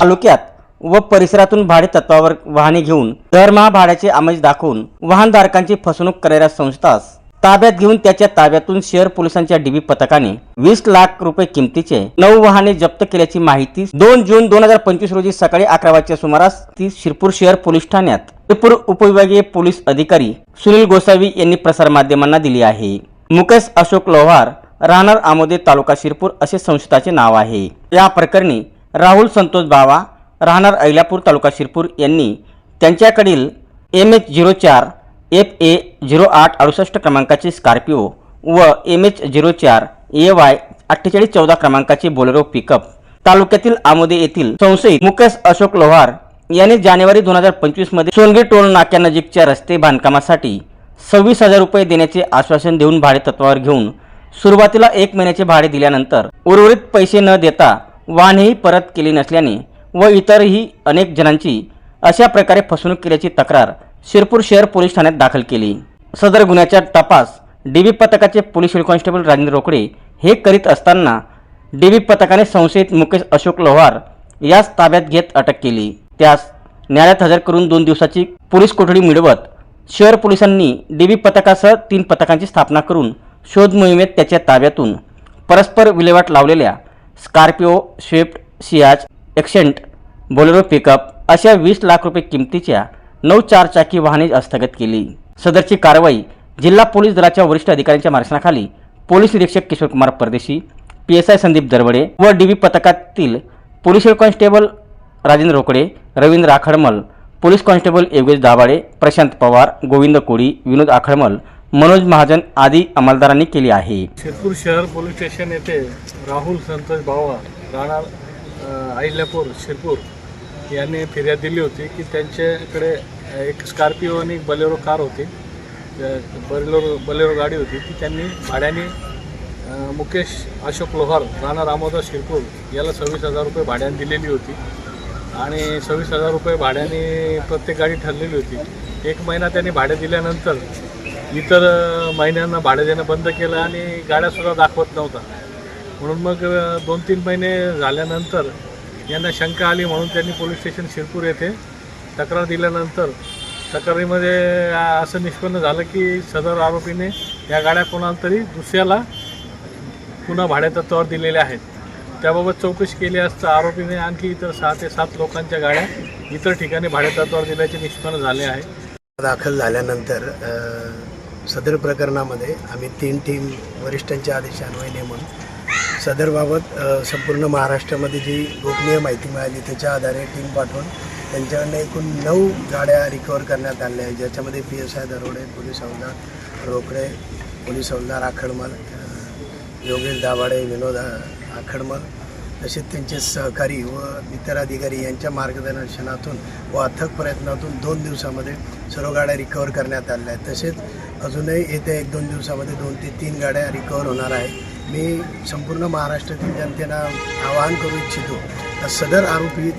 तालुक्यात व परिसरातून भाडे तत्वावर वाहने घेऊन दरमहा भाड्याचे आमेज दाखवून वाहनधारकांची फसवणूक करणाऱ्या संस्थास ताब्यात घेऊन त्याच्या ताब्यातून शहर पोलिसांच्या डीबी पथकाने वीस लाख रुपये किमतीचे नऊ वाहने जप्त केल्याची माहिती दोन जून दोन हजार पंचवीस रोजी सकाळी अकरा वाजच्या सुमारास ती शिरपूर शहर पोलीस ठाण्यात. शिरपूर उपविभागीय पोलीस अधिकारी सुनील गोसावी यांनी प्रसारमाध्यमांना दिली आहे. मुकेश अशोक लोहार राहणार आमोदे तालुका शिरपूर असे संस्थाचे नाव आहे. या प्रकरणी राहुल संतोष बावा राहणार ऐलापूर तालुका शिरपूर यांनी त्यांच्याकडील एम एच झिरो चार एफ ए झिरो आठ अडुसष्ट क्रमांकाची स्कॉर्पिओ व एम एच झिरो चार ए वाय अठ्ठेचाळीस चौदा क्रमांकाची बोलेरो पिकअप तालुक्यातील आमोदे येथील संशयित मुकेश अशोक लोहार यांनी जानेवारी दोन हजार पंचवीसमध्ये सोनगे सोनगी टोल नाक्यानजीकच्या रस्ते बांधकामासाठी सव्वीस हजार रुपये देण्याचे आश्वासन देऊन भाडे तत्वावर घेऊन सुरुवातीला एक महिन्याचे भाडे दिल्यानंतर उर्वरित पैसे न देता वाहनेही परत केली नसल्याने व इतरही अनेक जणांची अशा प्रकारे फसवणूक केल्याची तक्रार शिरपूर शहर पोलीस ठाण्यात दाखल केली. सदर गुन्ह्याचा तपास डीबी पथकाचे police head constable Rajendra Rokade हे करीत असताना डीबी पथकाने संशयित मुकेश अशोक लोहार यास ताब्यात घेत अटक केली. त्यास न्यायालयात हजर करून दोन दिवसाची पोलीस कोठडी मिळवत शहर पोलिसांनी डीबी पथकासह तीन पथकांची स्थापना करून शोध मोहिमेत त्याच्या ताब्यातून परस्पर विल्हेवाट लावलेल्या Scorpio Swift Ciaz Accent Bolero pickup अशा वीस लाख रुपये किमतीच्या नऊ चारचाकी वाहने हस्तगत केली. सदरची कारवाई जिल्हा पोलीस दलाच्या वरिष्ठ अधिकाऱ्यांच्या मार्गदर्शनाखाली पोलीस निरीक्षक Kishorkumar Pardeshi P S I Sandeep Darwade व डीबी पथकातील police constable Rajendra Rokade Ravindra Akhadmal police constable Yogesh Dabhade Prashant Pawar Govind Koli Vinod Akhadmal Manoj Mahajan आदी अंमलदारांनी केली आहे. शिरपूर शहर पोलीस स्टेशन येथे राहुल संतोष बावा राणा आईल्यापूर अहिल्यापूर शिरपूर यांनी फिर्याद दिली होती की त्यांच्याकडे एक स्कॉर्पिओ आणि एक बलेरो कार होती. बलेरो बलेरो गाडी होती. ती त्यांनी भाड्याने मुकेश अशोक लोहार राणा आमोदा शिरपूर याला सव्वीस हजार रुपये भाड्याने दिलेली होती. आणि सव्वीस हजार रुपये भाड्याने प्रत्येक गाडी ठरलेली होती. एक महिना त्यांनी भाडे दिल्यानंतर इतर महिन्यांना भाडे देणं बंद केलं आणि गाड्यासुद्धा दाखवत नव्हता. म्हणून मग दोन तीन महिने झाल्यानंतर यांना शंका आली म्हणून त्यांनी पोलीस स्टेशन शिरपूर येथे तक्रार दिल्यानंतर तक्रारीमध्ये असं निष्पन्न झालं की सदर आरोपीने या गाड्या कोणाला तरी दुसऱ्याला पुन्हा भाड्यातत्वावर दिलेल्या आहेत. त्याबाबत चौकशी केली असता आरोपीने आणखी इतर सहा ते सात लोकांच्या गाड्या इतर ठिकाणी भाड्यातत्वावर दिल्याचे निष्पन्न झाले आहे. दाखल झाल्यानंतर सदर प्रकरणामध्ये आम्ही तीन टीम वरिष्ठांच्या आदेशान्वये नेमून सदरबाबत संपूर्ण महाराष्ट्रामध्ये जी गोपनीय माहिती मिळाली त्याच्या आधारे टीम पाठवून त्यांच्याकडनं एकूण नऊ गाड्या रिकवर करण्यात आल्या आहेत ज्याच्यामध्ये P S I Darode police havildar Rokade police हवलदार आखडमल योगेश दाभाडे विनोद आखडमल तसेच त्यांचे सहकारी व इतर अधिकारी यांच्या मार्गदर्शनातून व अथक प्रयत्नातून दोन दिवसामध्ये सर्व गाड्या रिकवर करण्यात आल्या आहेत. तसेच अजूनही येत्या एक दोन दिवसामध्ये दोन ते तीन गाड्या रिकवर होणार आहेत. मी संपूर्ण महाराष्ट्रातील जनतेला आवाहन करू इच्छितो सदर आरोपी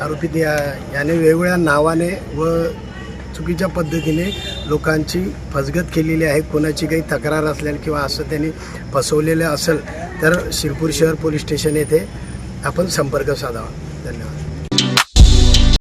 आरोपी या याने वेगवेगळ्या नावाने व चुकीच्या पद्धतीने लोकांची फसगत केलेली आहे. कोणाची काही तक्रार असल्याने किंवा असं त्यांनी फसवलेलं असेल तर शिरपूर शहर पोलीस स्टेशन येथे आपण संपर्क साधावा. धन्यवाद.